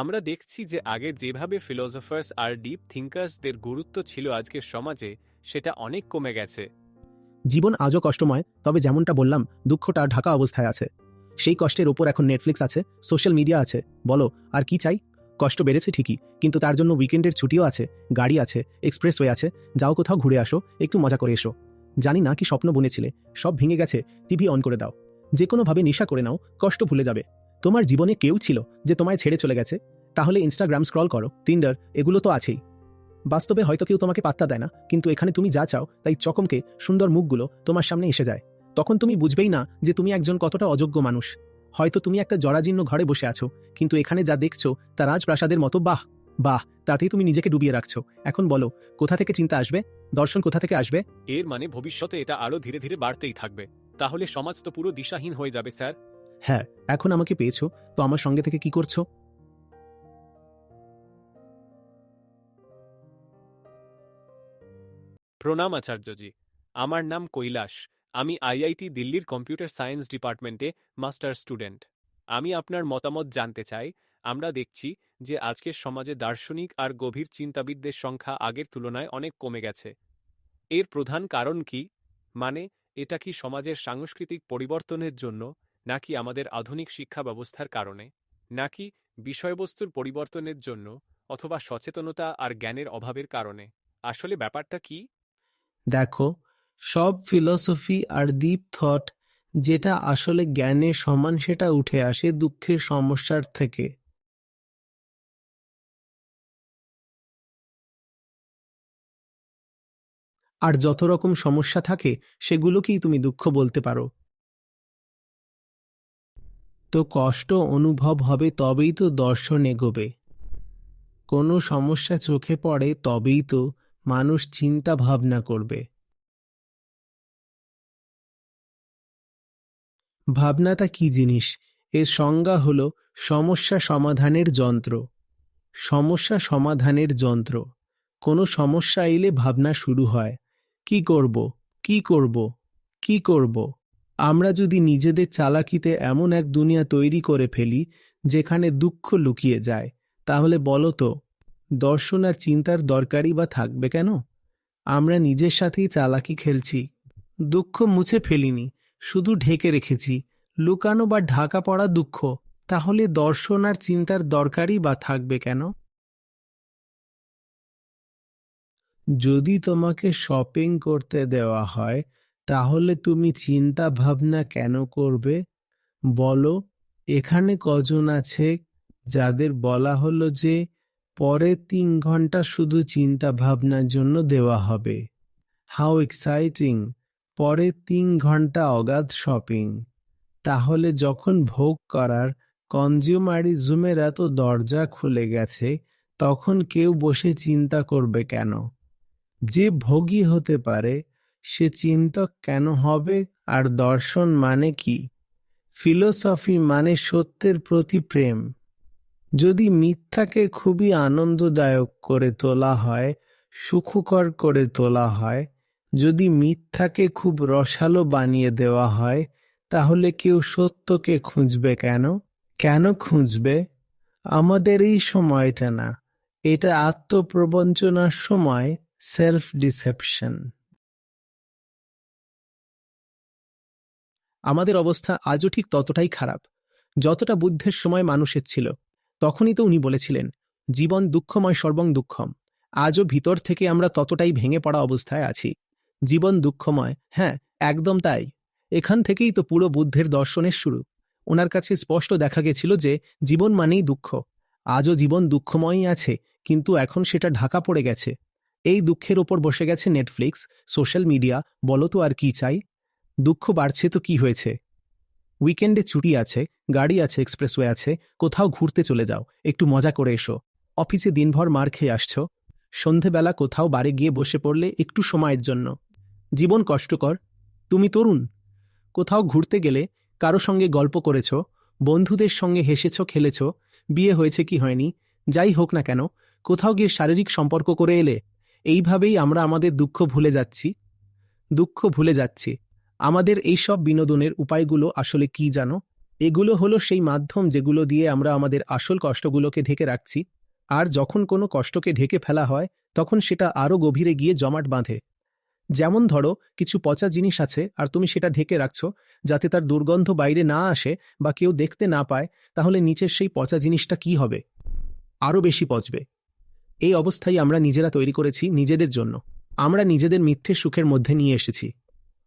আমরা দেখছি যে আগে যেভাবে ফিলোসফার্স আর ডিপ থিঙ্কার্সদের গুরুত্ব ছিল আজকের সমাজে, সেটা অনেক কমে গেছে। জীবন আজও কষ্টময়, তবে যেমনটা বললাম, দুঃখটা ঢাকা অবস্থায় আছে। সেই কষ্টের ওপর এখন নেটফ্লিক্স আছে সোশ্যাল মিডিয়া আছে। বলো, আর কি চাই? কষ্ট বেড়েছে ঠিকই, কিন্তু তার জন্য উইকেন্ডের ছুটিও আছে, গাড়ি আছে এক্সপ্রেসওয়ে আছে, যাও কোথাও ঘুরে আসো, একটু মজা করে এসো। জানি না কি স্বপ্ন বুনেছিলে, সব ভেঙে গেছে টিভি অন করে দাও। যে কোনোভাবে নেশা করে নাও, কষ্ট ভুলে যাবে। তোমার জীবনে কেউ ছিল যে তোমায় ছেড়ে চলে গেছে? তাহলে ইনস্টাগ্রাম স্ক্রল করো টিন্ডার এগুলো তো আছেই। বাস্তবে হয়তো কেউ তোমাকে পাত্তা দেয় না, কিন্তু এখানে তুমি যা চাও, তাই চকমকে সুন্দর মুখগুলো তোমার সামনে এসে যায়। তখন তুমি বুঝবেই না যে তুমি একজন কতটা অযোগ্য মানুষ। হয়তো তুমি একটা জরাজীর্ণ ঘরে বসে আছো, কিন্তু এখানে যা দেখছ, তা রাজপ্রাসাদের মতো, বাহ! বাহ! তাতেই তুমি নিজেকে ডুবিয়ে রাখছো। এখন বলো, কোথা থেকে চিন্তা আসবে? দর্শন কোথা থেকে আসবে? এর মানে ভবিষ্যতে এটা আরও ধীরে ধীরে বাড়তেই থাকবে। তাহলে সমাজ তো পুরো দিশাহীন হয়ে যাবে, স্যার। হ্যাঁ এখন আমাকে পেয়েছ, তো আমার সঙ্গে থেকে কি করছ? প্রণাম আচার্যজি, আমার নাম কৈলাস, আমি আইআইটি দিল্লির কম্পিউটার সায়েন্স ডিপার্টমেন্টে মাস্টার স্টুডেন্ট। আমি আপনার মতামত জানতে চাই, আমরা দেখছি যে আজকের সমাজে দার্শনিক আর গভীর চিন্তাবিদদের সংখ্যা আগের তুলনায় অনেক কমে গেছে। এর প্রধান কারণ কি? মানে এটা কি সমাজের সাংস্কৃতিক পরিবর্তনের জন্য নাকি আমাদের আধুনিক শিক্ষা ব্যবস্থার কারণে, নাকি বিষয়বস্তুর পরিবর্তনের জন্য অথবা সচেতনতা আর জ্ঞানের অভাবের কারণে? আসলে ব্যাপারটা কি? দেখো, সব ফিলসফি আর ডিপ থট যেটা আসলে জ্ঞানের সমান সেটা উঠে আসে দুঃখের সমস্যার থেকে। আর যত রকম সমস্যা থাকে, সেগুলোকেই তুমি দুঃখ বলতে পারো। তো কষ্ট অনুভব হবে তবেই তো দর্শন এগোবে। কোনো সমস্যা চোখে পড়ে তবেই তো মানুষ চিন্তা ভাবনা করবে। ভাবনাটা কি জিনিস? এর সংজ্ঞা হল সমস্যা সমাধানের যন্ত্র। সমস্যা সমাধানের যন্ত্র। কোনো সমস্যা এলে ভাবনা শুরু হয়। কি করব? কি করব? কি করব? আমরা যদি নিজেদের চালাকিতে এমন এক দুনিয়া তৈরি করে ফেলি, যেখানে দুঃখ লুকিয়ে যায়, তাহলে বলো তো, দর্শন আর চিন্তার দরকারই বা থাকবে কেন? আমরা নিজের সাথেই চালাকি খেলছি, দুঃখ মুছে ফেলিনি, শুধু ঢেকে রেখেছি, লুকানো বা ঢাকা পড়া দুঃখ, তাহলে দর্শন আর চিন্তার দরকারই বা থাকবে কেন? যদি তোমাকে শপিং করতে দেওয়া হয় তাহলে তুমি চিন্তা ভাবনা কেন করবে? বলো, এখানে কজন আছে যাদের বলা হলো যে পরে তিন ঘণ্টা শুধু চিন্তা ভাবনার জন্য দেওয়া হবে। হাউ এক্সাইটিং, পরে তিন ঘণ্টা অগাধ শপিং। তাহলে যখন ভোগ করার কনজিউমারিজমের এত দরজা খুলে গেছে, তখন কেউ বসে চিন্তা করবে কেন? যে ভোগী হতে পারে সে চিন্তক কেন হবে? আর দর্শন মানে কি? ফিলোসফি মানে সত্যের প্রতি প্রেম। যদি মিথ্যাকে খুবই আনন্দদায়ক করে তোলা হয়, সুখকর করে তোলা হয়, যদি মিথ্যাকে খুব রসালো বানিয়ে দেওয়া হয়, তাহলে কেউ সত্যকে খুঁজবে কেন? কেন খুঁজবে? আমাদের এই সময়টা না। এটা আত্মপ্রবঞ্চনার সময় সেলফ ডিসেপশন আমাদের অবস্থা আজও ঠিক ততটাই খারাপ। যতটা বুদ্ধের সময় মানুষের ছিল, তখনই তো উনি বলেছিলেন, জীবন দুঃখময় সর্বং দুঃখম। আজও ভিতর থেকে আমরা ততটাই ভেঙে পড়া অবস্থায় আছি। জীবন দুঃখময় হ্যাঁ একদম তাই। এখান থেকেই তো পুরো বুদ্ধের দর্শনের শুরু। ওনার কাছে স্পষ্ট দেখা গেছিল যে, জীবন মানেই দুঃখ। আজও জীবন দুঃখময়ই আছে, কিন্তু এখন সেটা ঢাকা পড়ে গেছে। এই দুঃখের ওপর বসে গেছে নেটফ্লিক্স সোশ্যাল মিডিয়া বলো তো আর কি চাই? দুঃখ বাড়ছে তো কি হয়েছে? উইকেন্ডে ছুটি আছে, গাড়ি আছে, এক্সপ্রেসওয়ে আছে, কোথাও ঘুরতে চলে যাও, একটু মজা করে এসো। অফিসে দিনভর মার খেয়ে আসছো, সন্ধেবেলা কোথাও বাড়ি গিয়ে বসে পড়লে একটু সময়ের জন্য। জীবন কষ্টকর, তুমি তরুণ, কোথাও ঘুরতে গেলে কারও সঙ্গে গল্প করেছ, বন্ধুদের সঙ্গে হেসেছ, খেলেছ, বিয়ে হয়েছে কি হয়নি, যাই হোক না কেন, কোথাও গিয়ে শারীরিক সম্পর্ক করে এলে, এইভাবেই আমরা আমাদের দুঃখ ভুলে যাচ্ছি, দুঃখ ভুলে যাচ্ছি। আমাদের এইসব বিনোদনের উপায়গুলো আসলে কি জানো? এগুলো হলো সেই মাধ্যম যেগুলো দিয়ে আমরা আমাদের আসল কষ্টগুলোকে ঢেকে রাখছি, আর যখন কোনো কষ্টকে ঢেকে ফেলা হয়, তখন সেটা আরও গভীরে গিয়ে জমাট বাঁধে। যেমন ধরো, কিছু পচা জিনিস আছে, আর তুমি সেটা ঢেকে রাখছো, যাতে তার দুর্গন্ধ বাইরে না আসে বা কেউ দেখতে না পায়, তাহলে নিচের সেই পচা জিনিসটা কি হবে? আরও বেশি পচবে। এই অবস্থায় আমরা নিজেরা তৈরি করেছি নিজেদের জন্য। আমরা নিজেদের মিথ্যে সুখের মধ্যে নিয়ে এসেছি।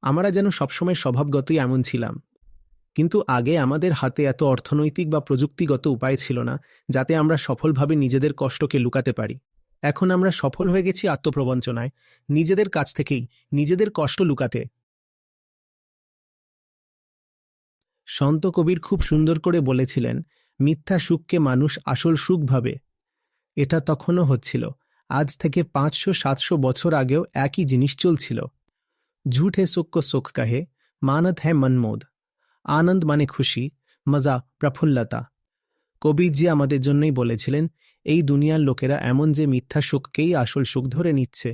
আমরা যেন সবসময় স্বভাবগতই এমন ছিলাম। কিন্তু আগে আমাদের হাতে এত অর্থনৈতিক বা প্রযুক্তিগত উপায় ছিল না, যাতে আমরা সফলভাবে নিজেদের কষ্টকে লুকাতে পারি। এখন আমরা সফল হয়ে গেছি আত্মপ্রবঞ্চনায়, নিজেদের কাছ থেকেই, নিজেদের কষ্ট লুকাতে। সন্ত কবির খুব সুন্দর করে বলেছিলেন, মিথ্যা সুখকে মানুষ আসল সুখ ভাবে। এটা তখনও হচ্ছিল, আজ থেকে পাঁচশো সাতশো বছর আগেও একই জিনিস চলছিল। ঝুঠ হে সুখ কো সুখ কাহে মানত হ্যায় মনমোদ আনন্দ মানে খুশি মজা প্রফুল্লতা কবিরজি আমাদের জন্যই বলেছিলেন এই দুনিয়ার লোকেরা এমন যে মিথ্যা সুখকেই আসল সুখ ধরে নিচ্ছে।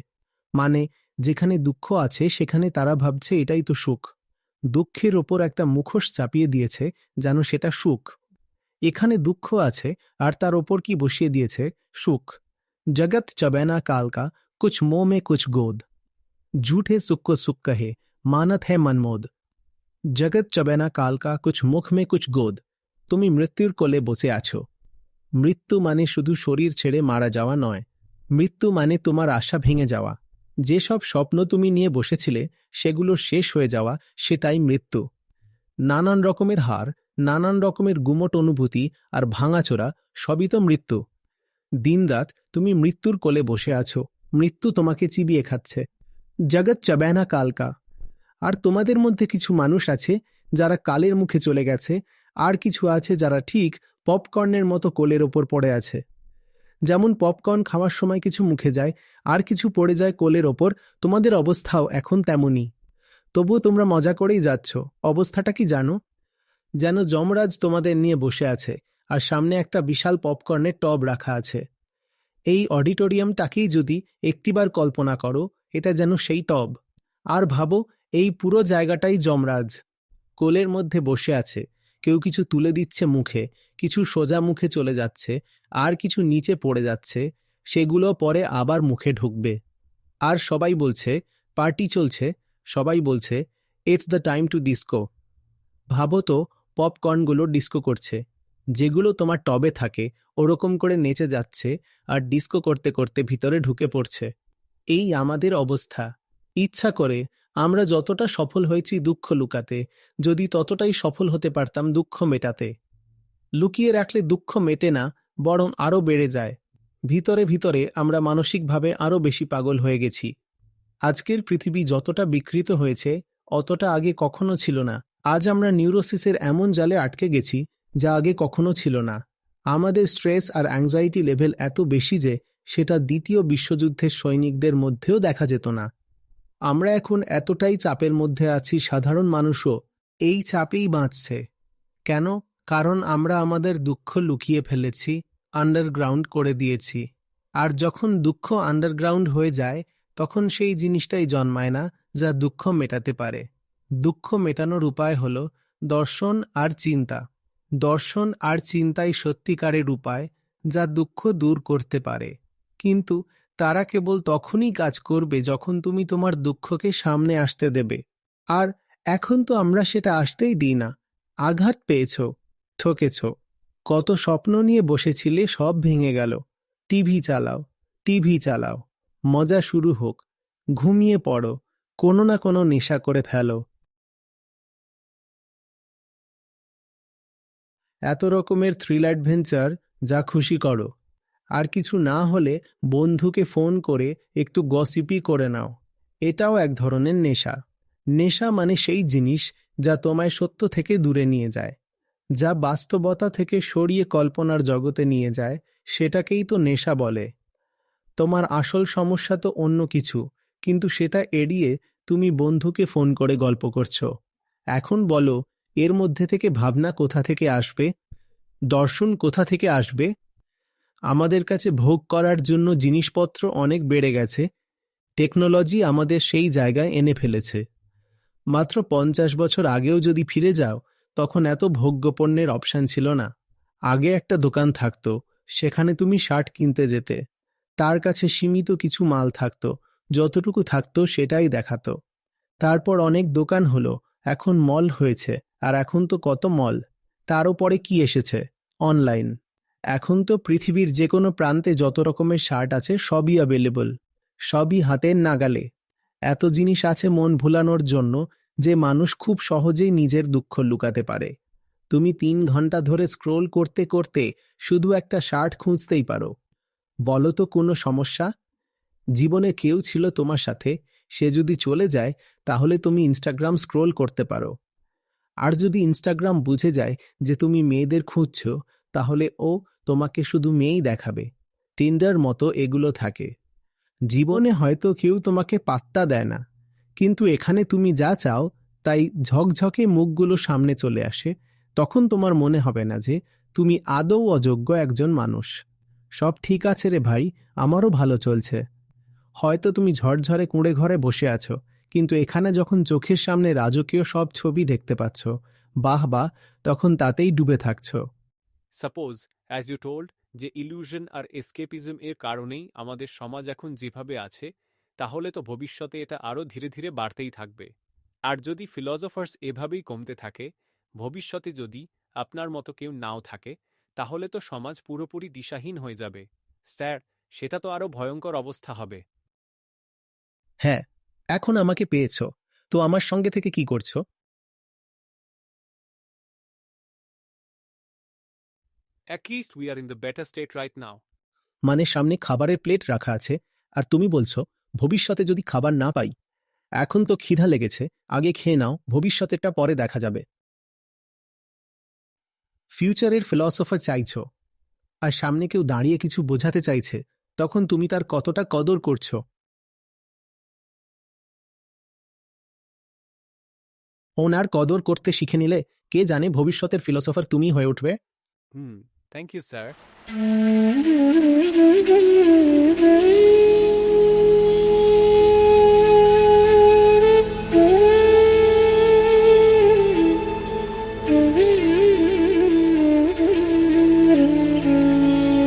মানে যেখানে দুঃখ আছে, সেখানে তারা ভাবছে এটাই তো সুখ। দুঃখের ওপর একটা মুখোশ চাপিয়ে দিয়েছে যেন সেটা সুখ। এখানে দুঃখ আছে, আর তার ওপর কি বসিয়ে দিয়েছে? সুখ। জগৎ চবেনা কাল কা, কুছ মোহ মে কুছ গোদ। ঝুঠে সুখ কো সুখ কহে মানত হ্যায় মনমোদ জগৎ চবেনা কাল কা কুছ মুখ মে কুছ গোদ তুমি মৃত্যুর কোলে বসে আছো মৃত্যু মানে শুধু শরীর ছেড়ে মারা যাওয়া নয় মৃত্যু মানে তোমার আশা ভেঙে যাওয়া যেসব স্বপ্ন তুমি নিয়ে বসেছিলে সেগুলো শেষ হয়ে যাওয়া সেটাই মৃত্যু নানান রকমের হার নানান রকমের গুমট অনুভূতি আর ভাঙাচোরা সবই তো মৃত্যু। দিনরাত তুমি মৃত্যুর কোলে বসে আছো। মৃত্যু তোমাকে চিবিয়ে খাচ্ছে। জগৎ চবেনা কালকা আর তোমাদের মধ্যে কিছু মানুষ আছে যারা কালের মুখে চলে গেছে, আর কিছু আছে যারা ঠিক পপকর্নের মতো কোলের ওপর পড়ে আছে। যেমন পপকর্ন খাওয়ার সময় কিছু মুখে যায়, আর কিছু পড়ে যায় কোলের ওপর, তোমাদের অবস্থাও এখন তেমনই। তবুও তোমরা মজা করেই যাচ্ছ, অবস্থাটা কি জানো? যেন যমরাজ তোমাদের নিয়ে বসে আছে, আর সামনে একটা বিশাল পপকর্নের টব রাখা আছে। এই অডিটোরিয়ামটাকেই যদি একটিবার কল্পনা করো এটা যেন সেই টব আর ভাবো, এই পুরো জায়গাটাই যমরাজ। কোলের মধ্যে বসে আছে, কেউ কিছু তুলে দিচ্ছে মুখে, কিছু সোজা মুখে চলে যাচ্ছে, আর কিছু নিচে পড়ে যাচ্ছে, সেগুলো পরে আবার মুখে ঢুকবে। আর সবাই বলছে, পার্টি চলছে। সবাই বলছে it's the time to disco ভাবো তো, পপকর্নগুলো ডিস্কো করছে। যেগুলো তোমার টবে থাকে, ওরকম করে নেচে যাচ্ছে, আর ডিস্কো করতে করতে ভিতরে ঢুকে পড়ছে। এই আমাদের অবস্থা। ইচ্ছা করে আমরা যতটা সফল হয়েছি দুঃখ লুকাতে, যদি ততটাই সফল হতে পারতাম দুঃখ মেটাতে। লুকিয়ে রাখলে দুঃখ মেটে না, বরং আরও বেড়ে যায়। ভিতরে ভিতরে আমরা মানসিকভাবে আরও বেশি পাগল হয়ে গেছি। আজকের পৃথিবী যতটা বিকৃত হয়েছে, অতটা আগে কখনো ছিল না। আজ আমরা নিউরোসিসের এমন জালে আটকে গেছি, যা আগে কখনো ছিল না। আমাদের স্ট্রেস আর অ্যাংজাইটি লেভেল এত বেশি যে সেটা দ্বিতীয় বিশ্বযুদ্ধের সৈনিকদের মধ্যেও দেখা যেত না। আমরা এখন এতটাই চাপের মধ্যে আছি, সাধারণ মানুষও এই চাপেই বাঁচছে। কেন? কারণ আমরা আমাদের দুঃখ লুকিয়ে ফেলেছি আন্ডারগ্রাউন্ড করে দিয়েছি। আর যখন দুঃখ আন্ডারগ্রাউন্ড হয়ে যায়, তখন সেই জিনিসটাই জন্মায় না, যা দুঃখ মেটাতে পারে। দুঃখ মেটানোর উপায় হল দর্শন আর চিন্তা। দর্শন আর চিন্তাই সত্যিকারের উপায়, যা দুঃখ দূর করতে পারে। কিন্তু তারা কেবল তখনই কাজ করবে যখন তুমি তোমার দুঃখকে সামনে আসতে দেবে। আর এখন তো আমরা সেটা আসতেই দিই না। আঘাত পেয়েছ, ঠকেছ। কত স্বপ্ন নিয়ে বসেছিলে সব ভেঙে গেল। টিভি চালাও টিভি চালাও, মজা শুরু হোক, ঘুমিয়ে পড়ো, কোনো না কোনো নেশা করে ফেলো। এত রকমের থ্রিল অ্যাডভেঞ্চার যা খুশি করো। আর কিছু না হলে বন্ধুকে ফোন করে একটু গসিপি করে নাও। এটাও এক ধরনের নেশা। নেশা মানে সেই জিনিস যা তোমায় সত্য থেকে দূরে নিয়ে যায়, যা বাস্তবতা থেকে সরিয়ে কল্পনার জগতে নিয়ে যায়, সেটাকেই তো নেশা বলে। তোমার আসল সমস্যা তো অন্য কিছু, কিন্তু সেটা এড়িয়ে তুমি বন্ধুকে ফোন করে গল্প করছ। এখন বলো, এর মধ্যে থেকে ভাবনা কোথা থেকে আসবে? দর্শন কোথা থেকে আসবে? আমাদের কাছে ভোগ করার জন্য জিনিসপত্র অনেক বেড়ে গেছে, টেকনোলজি আমাদের সেই জায়গায় এনে ফেলেছে। মাত্র পঞ্চাশ বছর আগেও যদি ফিরে যাও, তখন এত ভোগ্যপণ্যের অপশান ছিল না। আগে একটা দোকান থাকতো, সেখানে তুমি শার্ট কিনতে যেতে। তার কাছে সীমিত কিছু মাল থাকতো, যতটুকু থাকতো সেটাই দেখাতো। তারপর অনেক দোকান হলো, এখন মল হয়েছে, আর এখন তো কত মল? তার পরে কি এসেছে? অনলাইন। এখন তো পৃথিবীর যে কোনো প্রান্তে যত রকমের শার্ট আছে সবই অ্যাভেলেবল সবই হাতের নাগালে। এত জিনিস আছে মন ভুলানোর জন্য যে মানুষ খুব সহজেই নিজের দুঃখ লুকাতে পারে। তুমি তিন ঘণ্টা ধরে স্ক্রোল করতে করতে শুধু একটা শার্ট খুঁজতেই পারো। বলো তো কোনো সমস্যা? জীবনে কেউ ছিল তোমার সাথে, সে যদি চলে যায়, তাহলে তুমি ইনস্টাগ্রাম স্ক্রোল করতে পারো। আর যদি ইনস্টাগ্রাম বুঝে যায় যে তুমি মেয়েদের খুঁজছ তাহলে ও তোমাকে শুধু মেয়েই দেখাবে। টিন্ডার মতো এগুলো থাকে। জীবনে হয়তো কেউ তোমাকে পাত্তা দেয় না। কিন্তু এখানে তুমি যা চাও, তাই ঝকঝকে মুখগুলো সামনে চলে আসে। তখন তোমার মনে হবে না যে, তুমি আদৌ অযোগ্য একজন মানুষ। সব ঠিক আছে রে ভাই, আমারও ভালো চলছে। হয়তো তুমি ঝরঝরে কুঁড়ে ঘরে বসে আছো, কিন্তু এখানে যখন চোখের সামনে রাজকীয় সব ছবি দেখতে পাচ্ছ, বাহ বাহ তখন তাতেই ডুবে থাকছো। সাপোজ অ্যাজ ইউ টোল্ড যে ইলিউশন আর এসকেপিজম এর কারণেই আমাদের সমাজ এখন যেভাবে আছে, তাহলে তো ভবিষ্যতে এটা আরও ধীরে ধীরে বাড়তেই থাকবে। আর যদি ফিলসফার্স এভাবেই কমতে থাকে, ভবিষ্যতে যদি আপনার মতো কেউ নাও থাকে, তাহলে তো সমাজ পুরোপুরি দিশাহীন হয়ে যাবে। স্যার, সেটা তো আরও ভয়ঙ্কর অবস্থা হবে। হ্যাঁ এখন আমাকে পেয়েছ। তো আমার সঙ্গে থেকে কি করছ? In the better state right now. মানে সামনে খাবারের প্লেট রাখা আছে আর তুমি বলছো ভবিষ্যতে যদি খাবার না পাই এখন তো খিদা লেগেছে আগে খেয়ে নাও ভবিষ্যতেরটা পরে দেখা যাবে ফিউচারের ফিলসফার চাইছ আর সামনে কেউ দাঁড়িয়ে কিছু বোঝাতে চাইছে তখন তুমি তার কতটা কদর করছ ওনার কদর করতে শিখে নিলে কে জানে ভবিষ্যতের ফিলসফার তুমি হয়ে উঠবে Hmm. Thank you, sir.